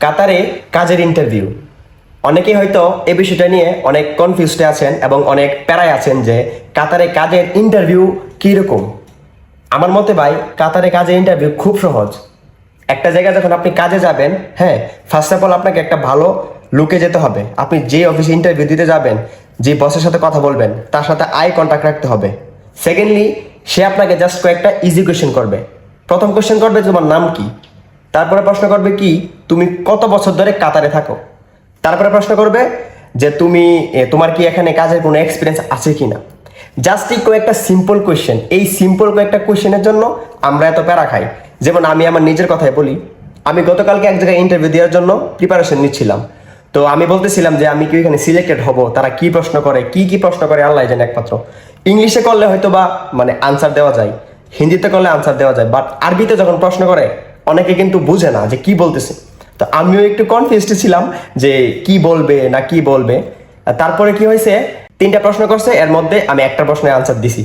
কাতারে কাজের ইন্টারভিউ অনেকেই হয়তো এই বিষয়টা নিয়ে অনেক কনফিউজডে আছেন এবং অনেক প্যারায় আছেন যে কাতারে কাজের ইন্টারভিউ কীরকম। আমার মতে ভাই, কাতারে কাজের ইন্টারভিউ খুব সহজ। একটা জায়গায় যখন আপনি কাজে যাবেন হ্যাঁ ফার্স্ট অফ অল আপনাকে একটা ভালো লুকে যেতে হবে। আপনি যে অফিসে ইন্টারভিউ দিতে যাবেন, যে বসের সাথে কথা বলবেন, তার সাথে আই কন্ট্যাক্ট রাখতে হবে। সেকেন্ডলি সে আপনাকে জাস্ট কয়েকটা ইজি কোয়েশ্চেন করবে। প্রথম কোয়েশ্চেন করবে তোমার নাম কি? তারপরে প্রশ্ন করবে কি, তুমি কত বছর ধরে কাতারে থাকো? তারপরে প্রশ্ন করবে যে তুমি তোমার কি এখানে কাজের কোনো এক্সপিরিয়েন্স আছে কি না জাস্ট এই কয়েকটা সিম্পল কোয়েশ্চেন এই সিম্পল কয়েকটা কোয়েশ্চেনের জন্য আমরা এত প্যারা খাই। যেমন আমি আমার নিজের কথাই বলি, আমি গতকালকে এক জায়গায় ইন্টারভিউ দেওয়ার জন্য প্রিপারেশন নিচ্ছিলাম। তো আমি বলতেছিলাম যে আমি কি এখানে সিলেক্টেড হব, তারা কি প্রশ্ন করে, কি কি প্রশ্ন করে, আল্লাহ জানে একমাত্র। ইংলিশে করলে হয়তো বা মানে আনসার দেওয়া যায়, হিন্দিতে করলে আনসার দেওয়া যায় বাট আরবিতে যখন প্রশ্ন করে অনেকে কিন্তু বুঝে না যে কি বলতেছে। তো আমিও একটু কনফিউজড ছিলাম যে কি বলবে না কি বলবে। তারপরে কি হয়েছে? তিনটা প্রশ্ন করছে, এর মধ্যে আমি একটা প্রশ্নের আনসার দিছি।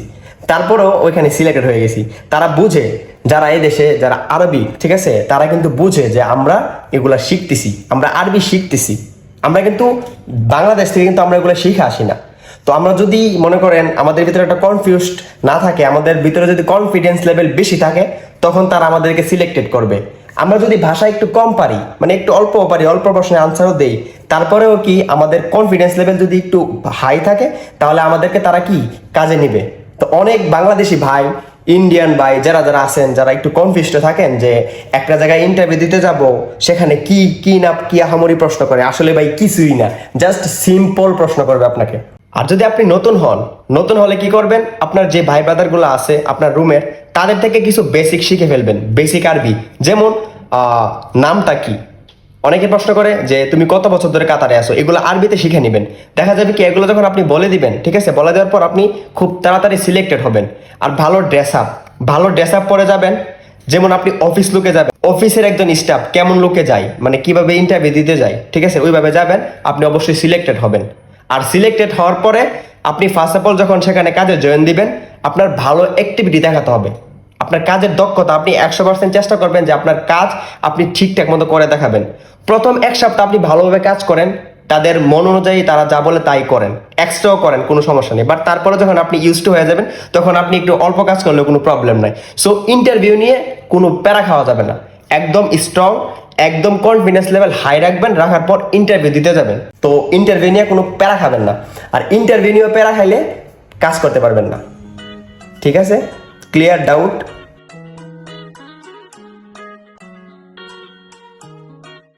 তারপরেও ওইখানে সিলেক্টেড হয়ে গেছি। তারা বুঝে, যারা এই দেশে, যারা আরবি, ঠিক আছে, তারা কিন্তু বুঝে যে আমরা এগুলা শিখতেছি। আমরা আরবি শিখতেছি। আমরা কিন্তু বাংলাদেশ থেকে কিন্তু আমরা এগুলো শিখে আসি না। তো আমরা যদি মনে করেন আমাদের ভিতরে একটা কনফিউজড না থাকে, আমাদের ভিতরে যদি কনফিডেন্স লেভেল বেশি থাকে, তখন তারা আমাদেরকে সিলেক্টেড করবে। আমরা যদি ভাষা একটু কম পারি মানে একটু অল্প পারি, অল্প প্রশ্নের আনসারও দেই, তারপরেও কি আমাদের কনফিডেন্স লেভেল যদি একটু হাই থাকে, তাহলে আমাদেরকে তারা কি কাজে নিবে? তো অনেক বাংলাদেশি ভাই ইন্ডিয়ান ভাই, যারা যারা আছেন, যারা একটু কনফিউজড থাকেন যে একটা জায়গায় ইন্টারভিউ দিতে যাব, সেখানে কি কি না, কি আহামরি প্রশ্ন করে? আসলে ভাই কিছুই না জাস্ট সিম্পল প্রশ্ন করবে আপনাকে। আর যদি আপনি নতুন হন, নতুন হলে কি করবেন? আপনার যে ভাই ব্রাদারগুলো আছে, আপনার রুমের, তাদের থেকে কিছু বেসিক শিখে ফেলবেন। বেসিক আরবি। যেমন নামটা কি? অনেকে প্রশ্ন করে যে, তুমি কত বছর ধরে কাতারে আসো এগুলো আরবিতে শিখে নেবেন। দেখা যাবে কি, এগুলো যখন আপনি বলে দিবেন, ঠিক আছে? বলে দেওয়ার পর আপনি খুব তাড়াতাড়ি সিলেক্টেড হবেন। আর ভালো ড্রেস আপ ভালো ড্রেস আপ পরে যাবেন। যেমন আপনি অফিস লুকে যাবেন। অফিসের একজন স্টাফ কেমন লুকে যায়? মানে কীভাবে ইন্টারভিউ দিতে যায়? ঠিক আছে? ওইভাবে যাবেন। আপনি অবশ্যই সিলেক্টেড হবেন। আর সিলেক্টেড হওয়ার পরে আপনি ফার্স্ট অফ অল যখন সেখানে কাজে জয়েন দিবেন, আপনার ভালো অ্যাক্টিভিটি দেখাতে হবে। আপনার কাজের দক্ষতা আপনি একশো পার্সেন্ট চেষ্টা করবেন যে আপনার কাজ আপনি ঠিকঠাক মতো করে দেখাবেন। প্রথম এক সপ্তাহ আপনি ভালোভাবে কাজ করেন, তাদের মন অনুযায়ী তারা যা বলে তাই করেন। এক্সট্রাও করেন, কোনো সমস্যা নেই। বাট তারপরে যখন আপনি ইউজ টু হয়ে যাবেন, তখন আপনি একটু অল্প কাজ করলে কোনো প্রবলেম নাই। সো ইন্টারভিউ নিয়ে কোনো প্যারা খাওয়া যাবে না। একদম স্ট্রং একদম কনফিডেন্স লেভেল হাই রাখবেন, রাখার পর ইন্টারভিউ দিতে যাবেন। তো ইন্টারভিউ নিয়ে কোনো প্যারা খাবেন না। আর ইন্টারভিউ নিয়ে প্যারা খাইলে কাজ করতে পারবেন না। ঠিক আছে? Clear doubt